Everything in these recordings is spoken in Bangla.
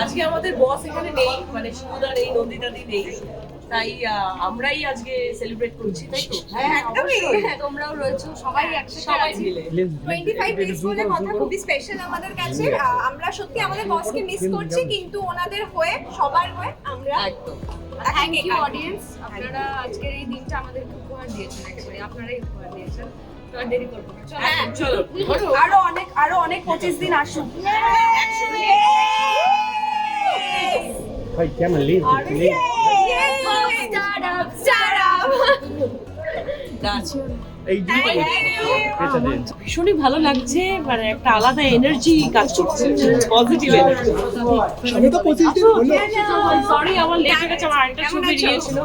আজকে আমাদের বস এখানে নেই মানে শিবুদা নেই নন্দিতাদি নেই তাই আমরাই আজকে সেলিব্রেট করছি তাই তো? হ্যাঁ একদমই। তোমরাও রয়েছো সবাই একসাথে সবাই মিলে। টোয়েন্টি ফাইভ ডেজ বলে কথা খুবই স্পেশাল আমাদের কাছে। আমরা সত্যি আমাদের বসকে মিস করছি কিন্তু ওনাদের হয়ে সবার হয়ে আমরা একদম। থ্যাংক ইউ অডিয়েন্স আপনারা আজকের এই দিনটা আমাদেরকে উপহার দিয়েছেন অ্যাকচুয়ালি আপনারাই উপহার দিয়েছেন। তো আর দেরি করব না। চলো। হ্যাঁ চলো। আরও অনেক আরও অনেক পঁচিশ দিন Yes! I can't believe it. Start up, start up! That's দিন। ভীষণই ভালো লাগছে মানে একটা আলাদা এনার্জি কাজ করছে পজিটিভ এনার্জি আমি তো সরি আমার লেট হয়ে গেছে আমার আরেকটা ছবি নিয়েছিল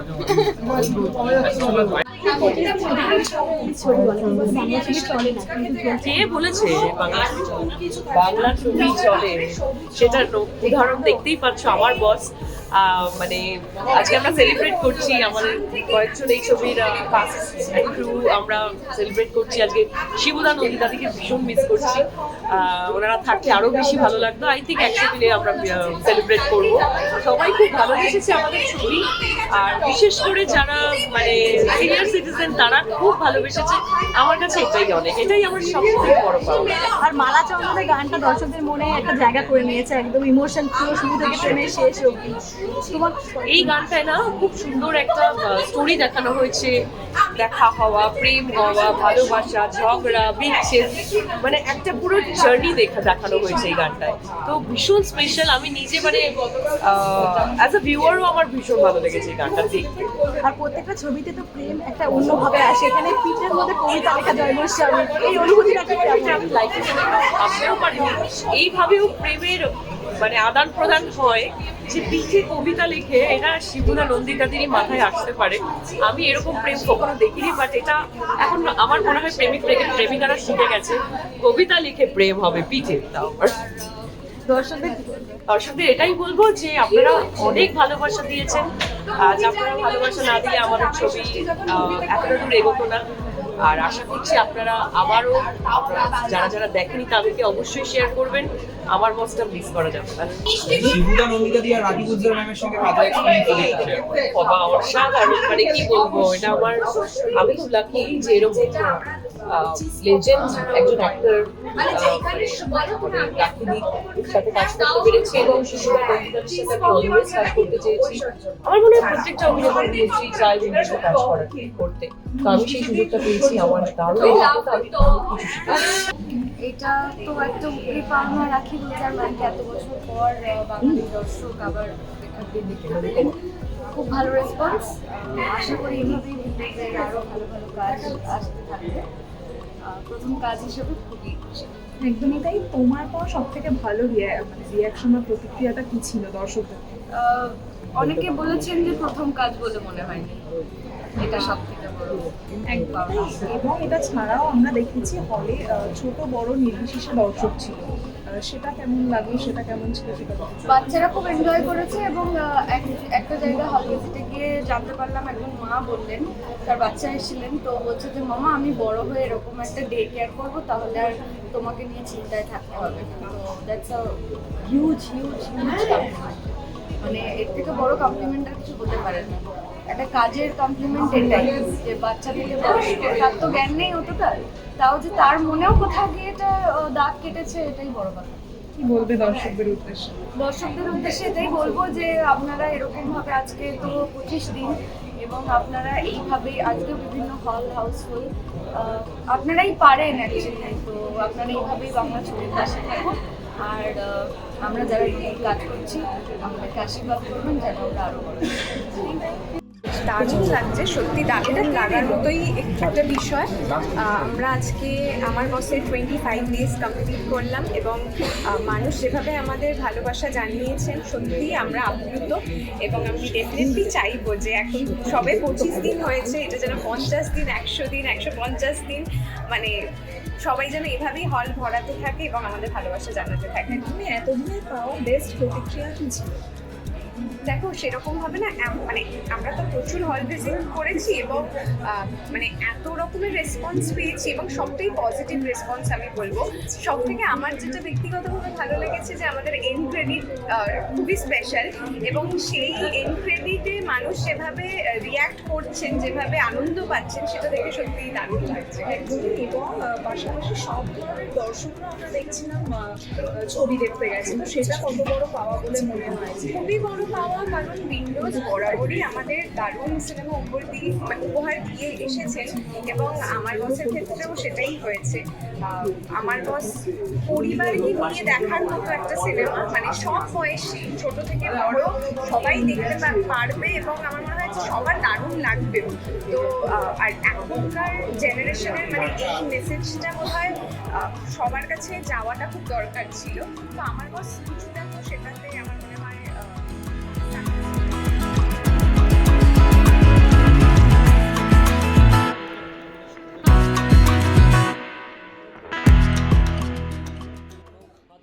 কে বলেছে বাংলা ছবি চলে? না? বাংলা ছবি চলে। সেটার উদাহরণ দেখতেই পাচ্ছ আমার বস মানে আজকে আমরা সেলিব্রেট করছি আমাদের কয়েকজন এই ছবির ক্রু আমরা সেলিব্রেট করছি আজকে শিবুদা নদী দাদিকে ভীষণ মিস করছি। ওনারা থাকতে আরও বেশি ভালো লাগতো। আই থিঙ্ক একশো মিলে আমরা সেলিব্রেট করব। সবাই খুব ভালো এসেছে আমাদের ছবি। আর বিশেষ করে যারা মানে সিনিয়র সিটিজেন তারা খুব ভালোবেসেছে। আমার কাছে এটাই অনেক এটাই আমার সবথেকে বড় পাওয়া। আর মালা চন্দ্রের গানটা দর্শকদের মনে একটা জায়গা করে নিয়েছে একদম ইমোশন পুরো শুরু থেকে ট্রেনের শেষ অবধি। তোমার এই গানটায় না খুব সুন্দর একটা স্টোরি দেখানো হয়েছে। দেখা হওয়া প্রেম হওয়া ভালোবাসা ঝগড়া বিচ্ছেদ মানে একটা পুরো জার্নি দেখা দেখানো হয়েছে এই গানটায়। তো ভীষণ স্পেশাল আমি নিজে মানে অ্যাজ আ ভিউয়ারও আমার ভীষণ ভালো লেগেছে এই গানটা দেখতে আর প্রত্যেকটা ছবিতে তো প্রেম একটা অন্যভাবে আসে। এখানে পিঠের মধ্যে কবিতা লেখা জয় গোস্বামী এই অনুভূতিটা কি আমি লাইফে ভাবতেও পারিনি। এইভাবেও প্রেমের মানে আদান প্রদান হয় যে পিঠে কবিতা লিখে এটা শিবুনা নন্দিতাদেরই মাথায় আসতে পারে। আমি এরকম প্রেম কখনো দেখিনি বাট এটা এখন আমার মনে হয় প্রেমিক প্রেমিক- প্রেমিকারা শিখে গেছে। কবিতা লিখে প্রেম হবে পিঠে তাও দর্শকদের দর্শকদের এটাই বলব যে আপনারা অনেক ভালোবাসা দিয়েছেন। আজ আপনারা ভালোবাসা না দিলে আমাদের ছবি এতটা দূর এগোতো না। আর আশা করছি আপনারা আবারও যারা যারা দেখেনি তাদেরকে অবশ্যই শেয়ার করবেন। আমার বসটা মিস করা যাবে না। শিবুদা নন্দিতা দিয়ে ম্যামের সঙ্গে বাবা অসাধারণ মানে কি বলব এটা আমার আমি খুব লাকি যে এরকম লেজেন্ড একজন অ্যাক্টর রাখিদির সাথে কাজ করতে পেরেছি এবং শিশুরা সাথে আমি অলওয়েজ কাজ করতে চেয়েছি। আমার মনে হয় প্রত্যেকটা অভিনেতা অভিনেত্রী চায় জিনিস কাজ করার করতে। তো আমি সেই সুযোগটা পেয়েছি আমার দারুণ অভিজ্ঞতা, আমি অনেক কিছু শিখেছি। এটা তো একটা উপরি পাওনা রাখি গুলজার ম্যামকে এত বছর পর বাঙালি দর্শক আবার দেখতে পেলেন খুব ভালো রেসপন্স আশা করি এইভাবেই আরও ভালো ভালো কাজ আসতে থাকবে। প্রথম কাজ হিসেবে খুবই খুশি। একদমই তাই। তোমার পর সব থেকে ভালো মানে রিয়াকশন বা প্রতিক্রিয়াটা কি ছিল দর্শকদের? অনেকে বলেছেন যে প্রথম কাজ বলে মনে হয়নি। এটা সব থেকে বড় এবং এটা ছাড়াও আমরা দেখেছি হলে ছোট বড় নির্বিশেষে দর্শক ছিল। সেটা কেমন লাগল? সেটা কেমন ছিল? সেটা বাচ্চারা খুব এনজয় করেছে এবং একটা জায়গায় হল ভিজিটে জানতে পারলাম, একজন মা বললেন, তার বাচ্চা এসেছিলেন, তো বলছে যে, মামা, আমি বড় হয়ে এরকম একটা ডে কেয়ার করব, তাহলে আর তোমাকে নিয়ে চিন্তায় থাকতে হবে মানে এর থেকে বড় কমপ্লিমেন্ট আর কিছু হতে পারে না। একটা কাজের কমপ্লিমেন্ট এটাই, যে বাচ্চা থেকে তার তো জ্ঞান নেই অতটা, তাও যে তার মনেও কোথাও গিয়ে এটা দাগ কেটেছে, এটাই বড় কথা। কি বলবে দর্শকদের উদ্দেশ্যে? দর্শকদের উদ্দেশ্যে এটাই বলব যে আপনারা এরকম ভাবে আজকে তো পঁচিশ দিন এবং আপনারা এইভাবেই আজকে বিভিন্ন হল হাউসফুল আপনারাই পারেন অ্যাকচুয়ালি তো আপনারা এইভাবেই বাংলা ছবির পাশে থাকুন। আর আমরা যারা কাজ করছি, আমাদেরকে আশীর্বাদ করবেন যেন আমরা আরও দারুণ লাগছে, সত্যি দারুণ লাগার মতোই একটা বিষয়। আমরা আজকে আমার বসের টোয়েন্টি ফাইভ ডেজ কমপ্লিট করলাম এবং মানুষ যেভাবে আমাদের ভালোবাসা জানিয়েছেন, সত্যি আমরা আপ্লুত এবং আমি ডেফিনেটলি চাইব যে এখন সবে পঁচিশ দিন হয়েছে, এটা যেন পঞ্চাশ দিন, একশো দিন, একশো পঞ্চাশ দিন মানে সবাই যেন এভাবেই হল ভরাতে থাকে এবং আমাদের ভালোবাসা জানাতে থাকে। তুমি এতদিনের পাওয়া বেস্ট প্রতিক্রিয়া কি ছিল? দেখো, সেরকম হবে না। মানে আমরা তো প্রচুর হল ভিজিট করেছি এবং মানে এত রকমের রেসপন্স পেয়েছি এবং সবটাই পজিটিভ রেসপন্স আমি বলব। সব থেকে আমার যেটা ব্যক্তিগতভাবে ভালো লেগেছে যে আমাদের এন্ড ক্রেডিট খুবই স্পেশাল এবং সেই এন্ড ক্রেডিটে মানুষ যেভাবে রিয়্যাক্ট করছেন, যেভাবে আনন্দ পাচ্ছেন, সেটা দেখে সত্যিই দারুণ লাগছে। এবং পাশাপাশি সব ধরনের দর্শকরা আমরা দেখছিলাম ছবি দেখতে গেছে। সেটা কত বড় পাওয়া বলে মনে হয়? খুবই বড় পাওয়া, কারণ উইন্ডোজ বরাবরই আমাদের দারুণ সিনেমা উপর দিয়ে মানে উপহার দিয়ে এসেছেন। এবং আমার বসের ক্ষেত্রেও সেটাই হয়েছে। আমার বস পরিবারকে নিয়ে দেখার মতো একটা সিনেমা মানে সব বয়সী, ছোট থেকে বড়, সবাই দেখতে পারবে এবং আমার মনে হয় সবার দারুণ লাগবে। তো আর এখনকার জেনারেশনের মানে এই মেসেজটা বোধ হয় সবার কাছে যাওয়াটা খুব দরকার ছিল। তো আমার বস কিছুটা তো সেটাতে